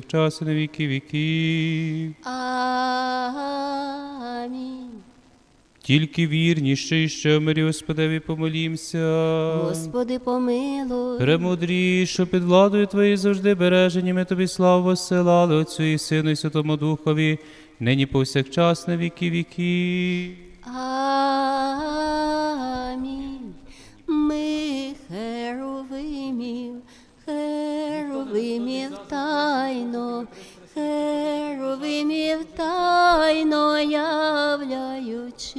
повсякчас і на віки віків. Амінь. Тільки вірніше і ще в мирі Господеві помолімся. Господи, помилуй. Премудрій, що під владою Твоєю завжди бережені, ми тобі славу посилали Отцю і Сину і Святому Духові, нині повсякчас на віки віків. Амінь. Херовимів тайно, херовимів тайно являючи.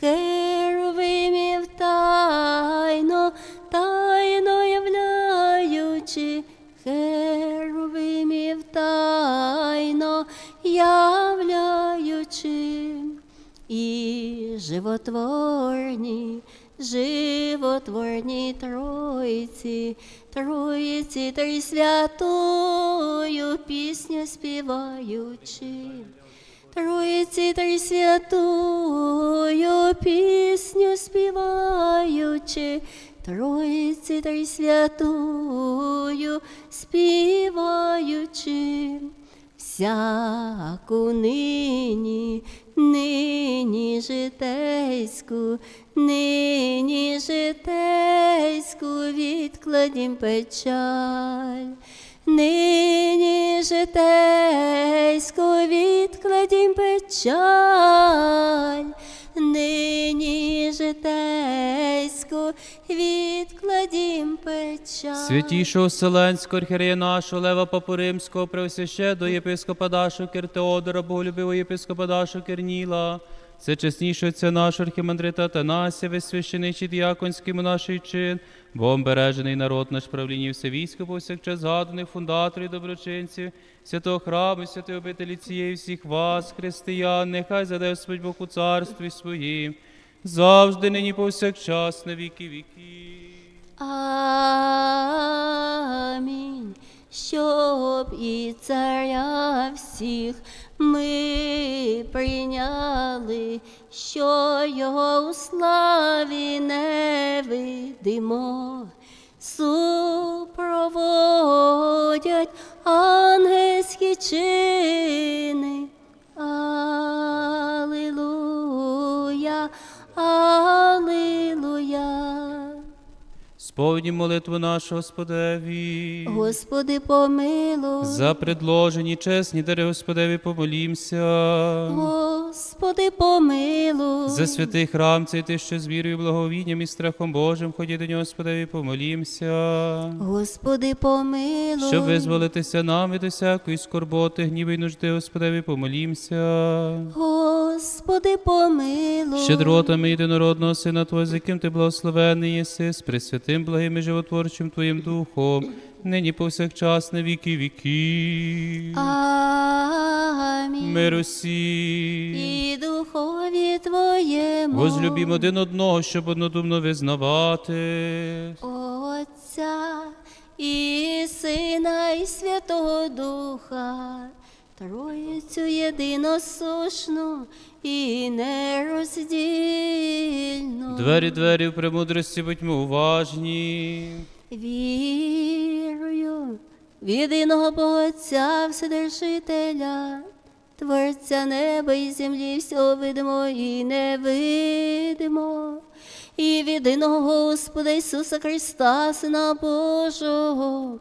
Херовимів тайно, тайно являючи, херовимів тайно являючи, і животворні, животворні Тройці, Троїці три святою пісню співаючи. Троїці три святую пісню співаючи, Троїці три святую співаючи, всяку нині, нині житейську, нині житейську відкладім печаль. Нині житейську відкладім печаль, Святішого Вселенського архірея нашого Лева Папу Римського, Преосвященого єпископа Дашу Киртеодора, Боголюбивого єпископа Дашу Керніла, це чеснішого отця нашого архімандрита Атанасія, весь священичий діяконський монаший чин, Богом бережений народ наш правління все військо повсякчас згаданих фундаторів, доброчинців, святого храму, святої обителі цієї всіх вас, християн, нехай заде Господь Бог у царстві своїм, завжди нині повсякчас на віки віків. Амінь. Щоб і царя всіх ми прийняли, що його у славі не видимо, супроводять ангельські чини. Сповні молитву нашу Господеві. Господи, помилуй. За предложені чесні дари Господеві помолімся. Господи, помилуй. За святий храм цей ти, що з вірою, благовінням і страхом Божим, ході до нього, Господеві, помолімся. Господи, помилуй. Щоб визволитися нам від усякої скорботи, гніви й нужди, Господеві, помолімся. Господи, помилуй. Щедротами єдинородного Сина Твого, з яким ти благословений єси, з пресвятим, благим і животворчим Твоїм Духом, нині повсякчас на віки віків. Амінь. Мир усім. І духові Твоєму. Возлюбім один одного, щоб однодумно визнавати. Отця і Сина, і Святого Духа, Троїцю єдиносушну і нероздільну. Двері, двері в премудрості, будьмо уважні. Вірую в єдиного Бога Отця Вседержителя, Творця неба і землі, всього видимо і невидимо, і в єдиного Господа Ісуса Христа, Сина Божого,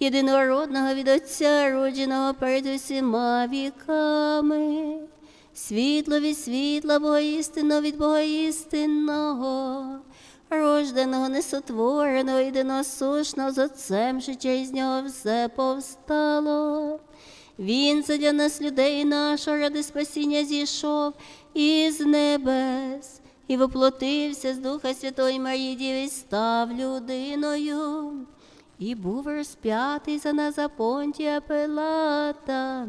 єдинородного від Отця, родженого перед усіма віками. Світло від світла, Бога істинного від Бога істинного, рожденого, несотвореного, єдиносушного з Отцем, що через нього все повстало. Він задля нас людей нашого ради спасіння зійшов із небес і воплотився з Духа Святої Марії Діви, став людиною. І був розп'ятий за нас за Понтія Пилата,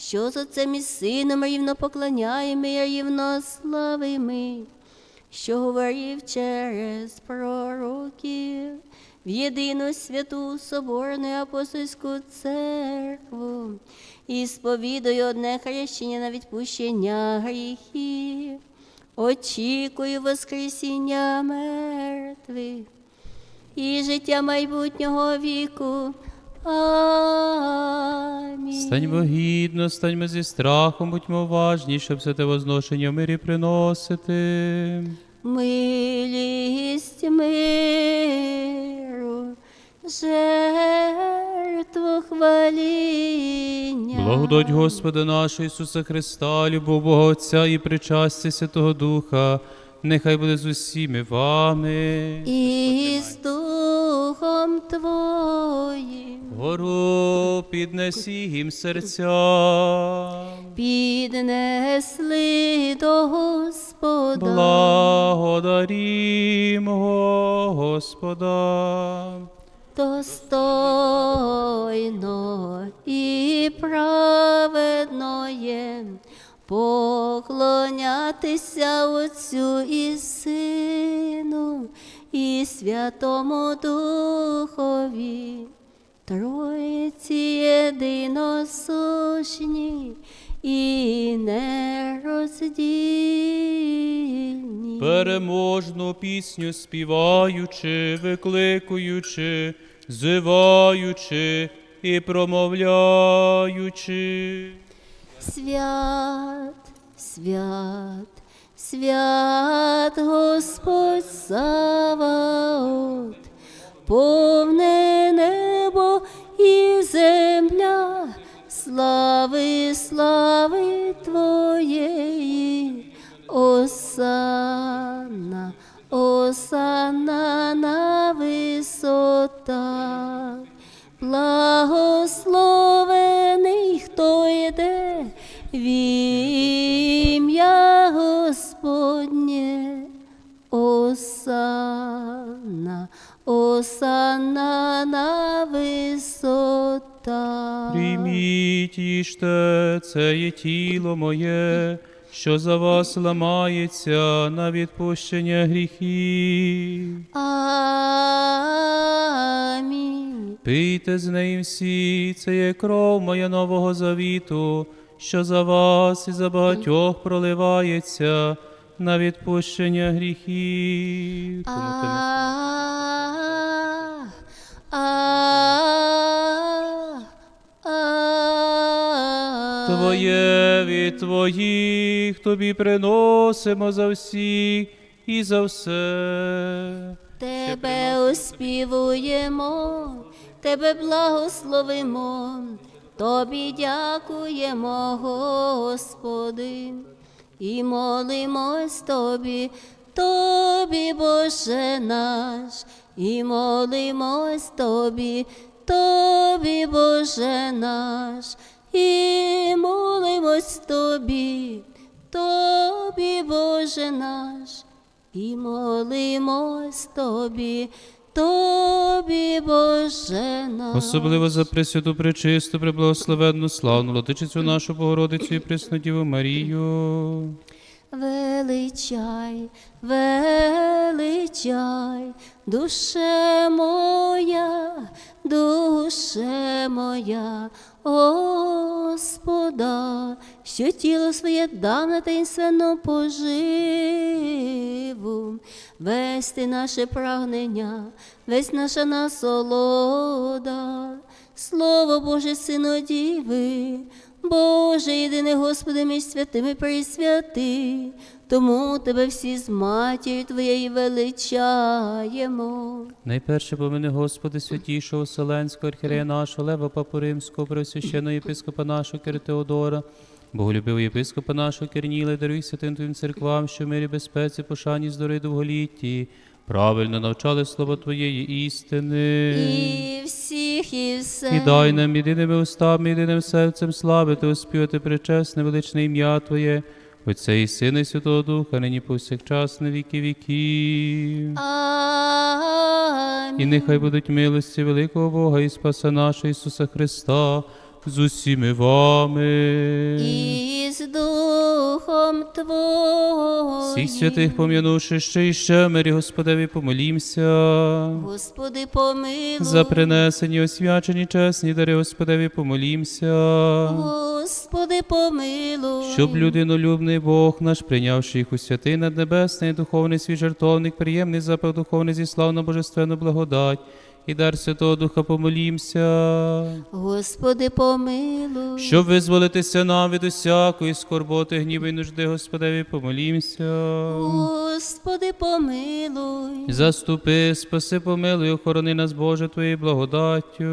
що з Отцем і Сином рівно поклоняємо і рівно що говорив через пророків в єдину святу Соборну апостольську церкву і сповідую одне хрещення на відпущення гріхів. Очікую Воскресіння мертвих і життя майбутнього віку. Амінь. Станьмо гідно, станьмо зі страхом, будьмо уважні, щоб все те возношення в мирі приносити. Милість миру, жертву хваління. Благодать Господа нашого Ісуса Христа, любов Бога Отця і причастя Святого Духа, нехай буде з усіми вами. І з Духом Твоїм Гору піднесім серця. піднесли до Господа. Благодарімо Господа. Достойно і праведно є поклонятися Отцю і Сину і Святому Духові, Троїці єдиносушні і нероздільні. Переможну пісню співаючи, викликуючи, зиваючи і промовляючи. Свят, свят, свят Господь Саваот, повне небо і земля, слави, слави Твоєї, Осанна, Осанна на висотах. Благословений, Осанна, Осанна на висотах. Прийміть їжте, це є тіло моє, що за вас ламається на відпущення гріхів. Амінь. Пийте з нею всі, це є кров моя нового завіту, що за вас і за багатьох проливається на відпущення гріхів. Твоє від твоїх тобі приносимо за всіх і за все. Тебе оспівуємо, Тебе благословимо, Тобі дякуємо, Господи, і молимось Тобі, Тобі, Боже наш, і молимось Тобі, Тобі, Боже наш, і молимось Тобі, Тобі, Боже наш. І молимось тобі, тобі, Боже наш. Особливо за пресвяту пречисту, преблагословенну, славну Владичицю нашу Богородицю і Преснодіву Марію. Величай, величай, душе моя, душе моя, Господа, що тіло своє дав на таїнственно поживу, весь ти наше прагнення, весь наша насолода, Слово Боже, Сину Діви, Боже, єдиний Господи між святими присвяти, тому тебе всі з матір'ю Твоєю величаємо. Найперше помини Господи святішого Вселенського архірея нашого Лева Папу Римського, Преосвященого єпископа нашого Кир Теодора, Боголюбивого єпископа нашого Керніла, даруй святим Твоїм церквам, що в мирі безпеці, пошані, здоров'я довголітті, правильно навчали слово Твоєї істини. І всіх, і все. І дай нам єдиними устами, єдиним серцем славити, оспівати причесне, величне ім'я Твоє, Отця і Сина, і Святого Духа, нині повсякчас на віки віків. Амінь. І нехай будуть милості великого Бога і Спаса нашого Ісуса Христа з усіми вами. І з Духом Твоїм. Всіх святих пом'янувши ще і ще, мирі Господеві помолімся. Господи, помилуй. За принесені, освячені, чесні дари Господеві помолімся. Господи, помилуй. Щоб людинолюбний Бог наш, прийнявши їх у святий наднебесний, духовний свій жертовник, приємний запах духовний зіслав на божественну благодать, і дар Святого Духа помолімся. Господи, помилуй. Щоб визволитися нам від усякої скорботи, гніви й нужди, Господеві, помолімся. Господи, помилуй. Заступи, спаси, помилуй, охорони нас, Боже, Твоєю благодаттю.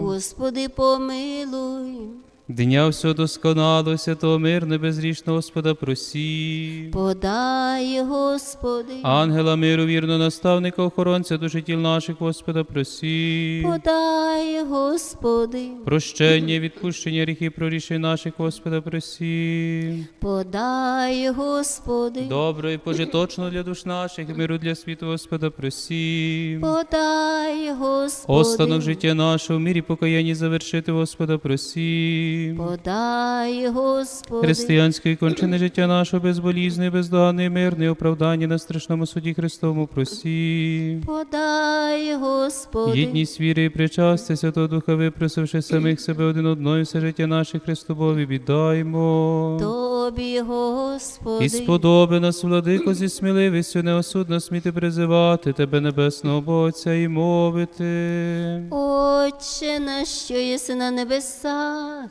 Господи, помилуй. Дня всього досконалого, святого мирне, безрічного Господа просі. Подай, Господи. Ангела миру, вірно, наставника, охоронця душі тіл наших, Господа просі. Подай, Господи. Прощення, відпущення гріхів, прорішень наших, Господа просі. Подай, Господи. Добро і пожиточно для душ наших, миру для світу, Господа просі. Подай, Господи. Останок життя нашого, в мірі покаянні завершити, Господа просі. Подай, Господи. Християнської кончини життя нашого безболізне, бездоганне, мирне, оправдання на страшному суді Христовому просі. Подай, Господи. Єдність віри і причастя Святого Духа, випросивши самих себе один одною, все життя наше Христобові віддаймо. Тобі, Господи. І сподоби нас, владико, зі сміливістю неосудно сміти призивати Тебе, Небесного Отця, і мовити. Отче наш, що єси на небесах,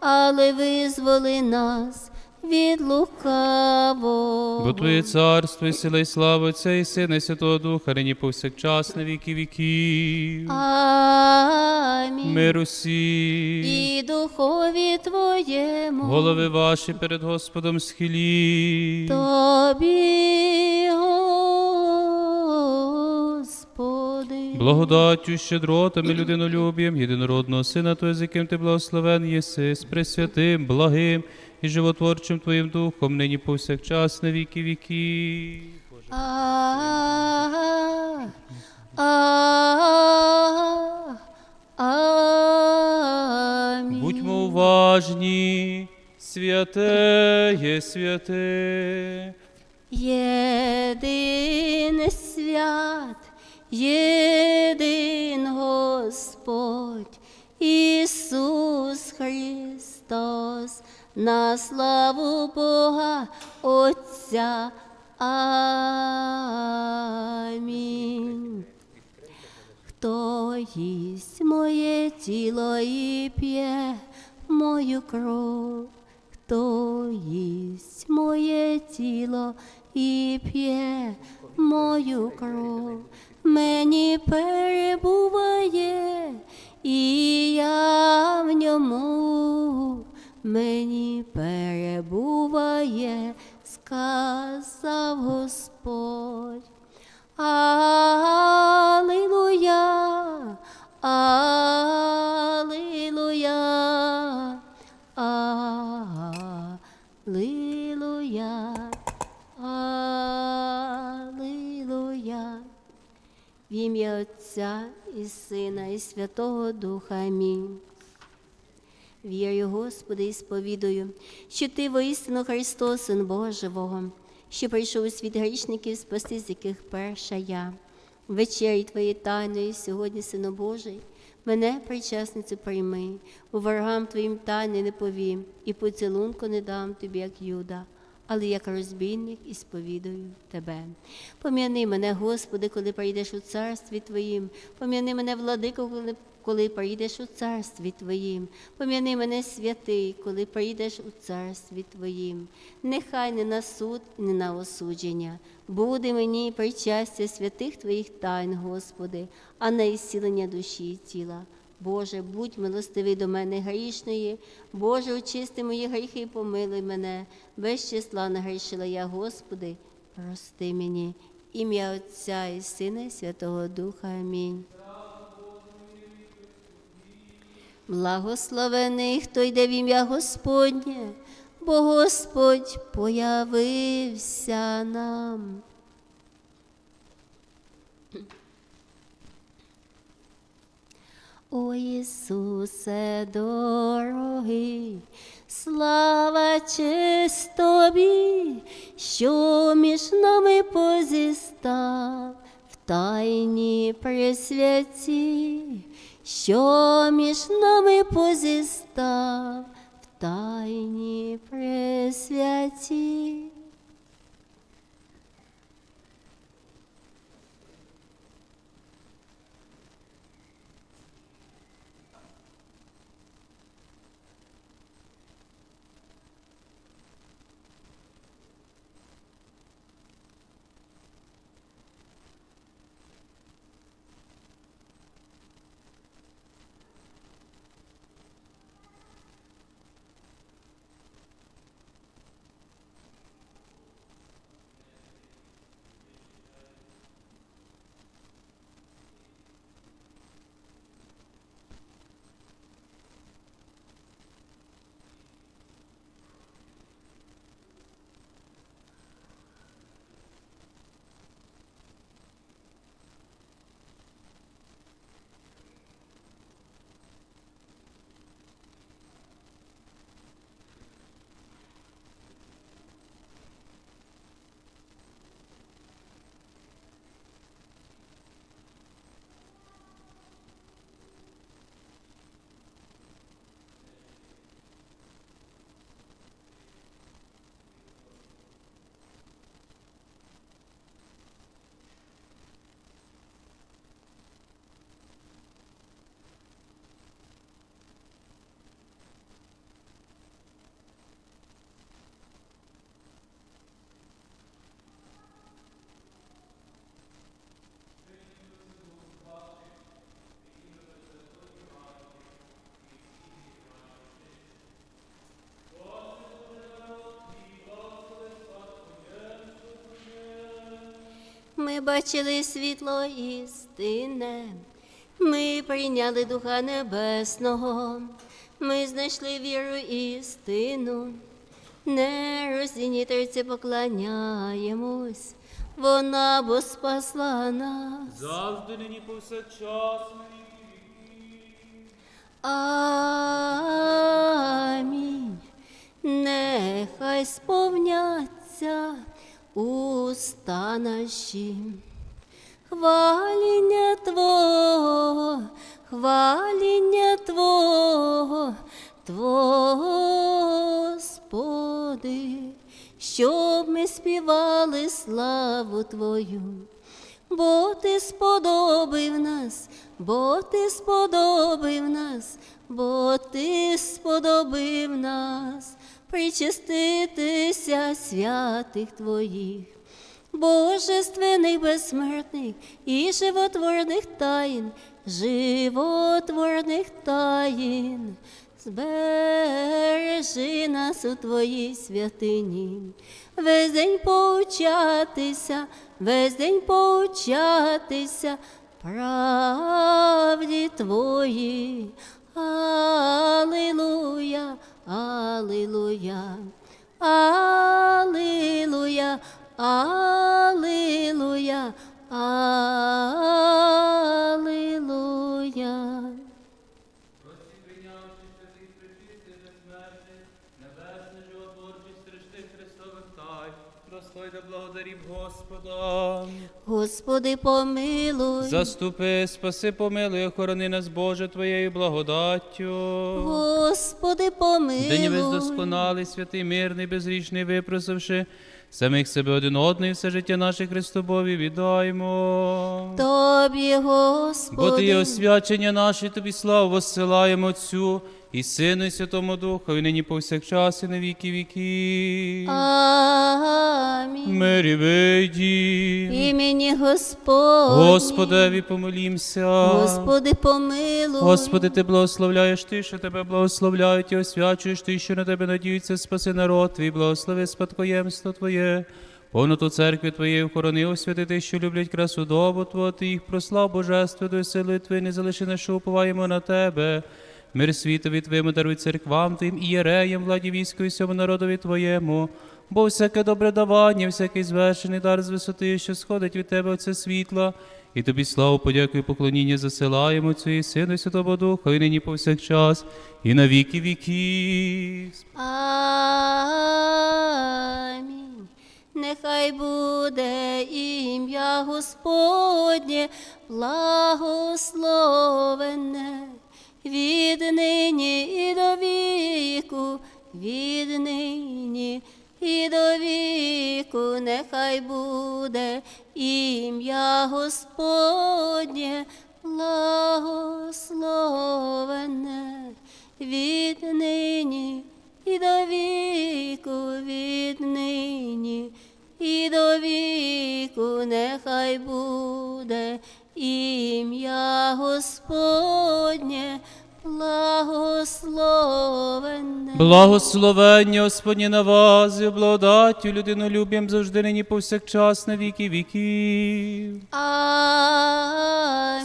але визволи нас від лукавого. Бо Твоє царство і сила і слава Отця і Сина, і Святого Духа, нині повсякчас на віки віків. Амінь. Мир усі. І духові Твоєму, Голови ваші перед Господом схилі. Тобі, Благодаттю, щедротами, людинолюбієм, єдинородного Сина Твого, з яким ти благословен єси, з пресвятим, благим і животворчим Твоїм Духом, нині повсякчас на віки Амінь. Будьмо уважні, святе є святе. Єдин свят, єдин Господь, Ісус Христос, на славу Бога Отця. Амінь. Хто їсть моє тіло і п'є мою кров, хто їсть моє тіло і п'є мою кров, мені перебуває, і я в ньому, мені перебуває, сказав Господь. Аллилуйя, Аллилуйя, Аллилуйя. В ім'я Отця і Сина, і Святого Духа. Амінь. Вірю, Господи, і сповідую, що Ти воістину Христос, Син Бога Живого, що прийшов у світ грішників спасти, з яких перша я. Вечері Твої тайної сьогодні, Сину Божий, мене, причасницю, прийми, у ворогам Твоїм тайни не повім, і поцілунку не дам Тобі, як Юда, але як розбійник і сповідую Тебе. Пом'яни мене, Господи, коли прийдеш у царстві Твоїм, пом'яни мене, владико, коли коли прийдеш у царстві Твоїм. Пом'яни мене святий, коли прийдеш у царстві Твоїм. Нехай не на суд, не на осудження. Буде мені причастя святих Твоїх тайн, Господи, а на ісцілення душі і тіла. Боже, будь милостивий до мене грішної, Боже, очисти мої гріхи і помилуй мене. Без числа нагрішила я, Господи, прости мені. Ім'я Отця і Сина, і Святого Духа. Амінь. Благословений, хто йде в ім'я Господнє, бо Господь появився нам. О Ісусе дорогий, слава честь тобі, що між нами позістав в тайні присвяті, що між нами позістав в тайні присвяті. Ми бачили світло істине, ми прийняли Духа Небесного, ми знайшли віру істину, не роздільній Тройці поклоняємось, вона бо спасла нас. Завжди нині повсякчас. Амінь. Нехай сповняться уста наші. Хваління Твого, хваління Твого, Твого, Господи, щоб ми співали славу Твою. Бо ти сподобив нас, бо ти сподобив нас, бо ти сподобив нас, причаститися святих Твоїх, божественних безсмертних і животворних таїн, животворних таїн. Збережи нас у Твоїй святині, весь день поучатися, весь день поучатися, правді Твої. Аллилуйя, Аллилуйя, Аллилуйя, Аллилуйя, Аллилуйя. Достойно благодарім Господа. Господи, помилуй. Заступи, спаси, помилуй, охорони нас, Боже, Твоєю благодаттю. Господи, помилуй. День весь досконалий, святий, мирний, безрічний, випросивши самих себе один і все життя наше Христобові віддаймо. Тобі, Господи. Бо Ти є освячення наше, Тобі славу воссилаємо Отцю і Сину, і Святому Духу, і нині повсякчас, і на віки віки. Амінь. Мирі вийді. Імені Господь. Господеві помолімся. Господи, помилуй. Господи, ти благословляєш ти, що тебе благословляють, і освячуєш ти, що на тебе надіються, спаси народ твій, благослови спадкоємство Твоє. Повноту церкви Твоєї охорони, освяти ти, що люблять красу добу Твого, ти їх прослав божественною силою Твої, не залиши що уповаємо на Тебе. Мир світові Твоєму даруй церквам Твоїм і єреям, владі війську всьому народові Твоєму. Бо всяке добре давання, всякий звершений дар з висоти, що сходить від Тебе оце світло, і тобі славу, подяку і поклоніння засилаємо Отцю і Сину і Святого Духа, і нині повсякчас, і на віки віків. Амінь. Нехай буде ім'я Господнє благословене від нині і до віку, від нині і до віку, нехай буде ім'я Господнє благословене від нині і до віку, від нині і до віку, нехай буде ім'я Господнє Благословення Господні на вас, і благодаттю людинолюб'ям завжди нині повсякчас на віки віків. Амінь.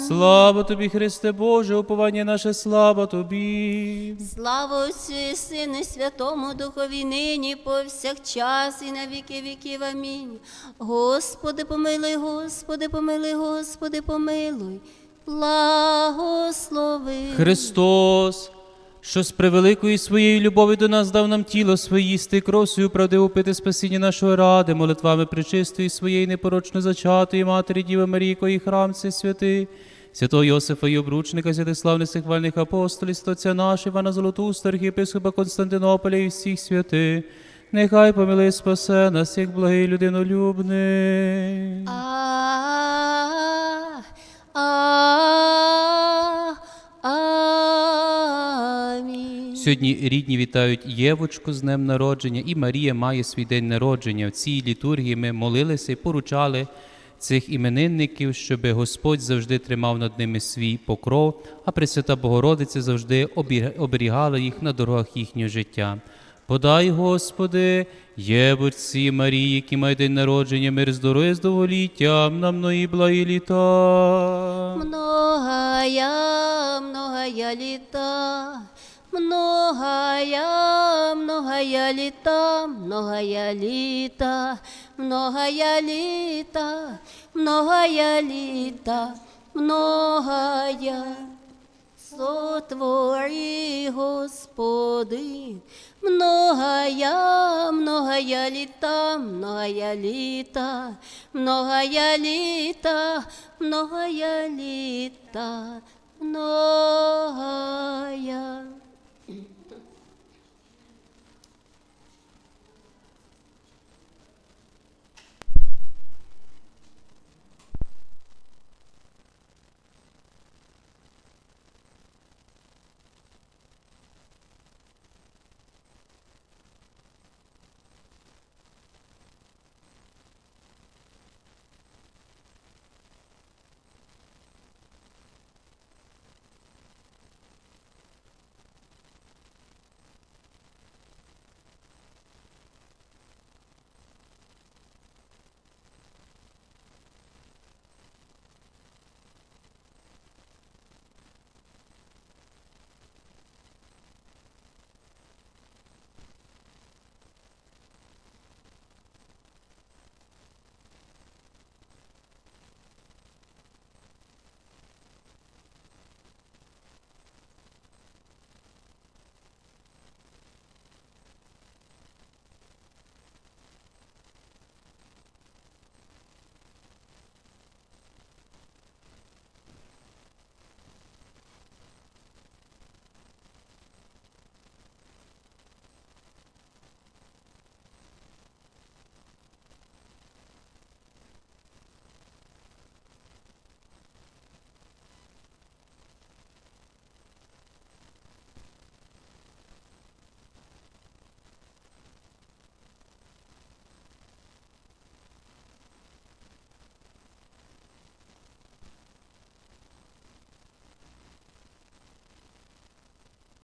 Слава тобі, Христе Боже, уповання наше, слава тобі. Слава Отцю і Сину, і Святому Духові, нині, повсякчас і на віки віків. Амінь. Господи, помилуй, Господи, помилуй, Господи, помилуй, благослови. Христос, що з превеликої своєї любові до нас дав нам тіло своє їсти, кров свою правдиву пити спасіння нашої ради, молитвами причистої своєї непорочно зачатої Матері Діви Марії, кої храм цей святий, святого Йосифа і обручника, святих славних сихвальних апостолів, стоця наш, Івана Золотуста, архієпископа Константинополя і всіх святих, нехай помилує спасе нас, як благий людинолюбний. А, Амінь. Сьогодні рідні вітають Євочку з днем народження, і Марія має свій день народження. В цій літургії ми молилися і поручали цих іменинників, щоб Господь завжди тримав над ними свій покров, а Пресвята Богородиця завжди оберігала їх на дорогах їхнього життя. Подай, Господи, Євочці Марії, які мають день народження, мир здоров'я з довголіттям, на многі благі літа. Многая, многая літа, многая, многая літа, многая літа, многая літа, многая літа, многая. Сотвори, Господи, многая, многая літа, многая літа, многая літа, многая літа, многая.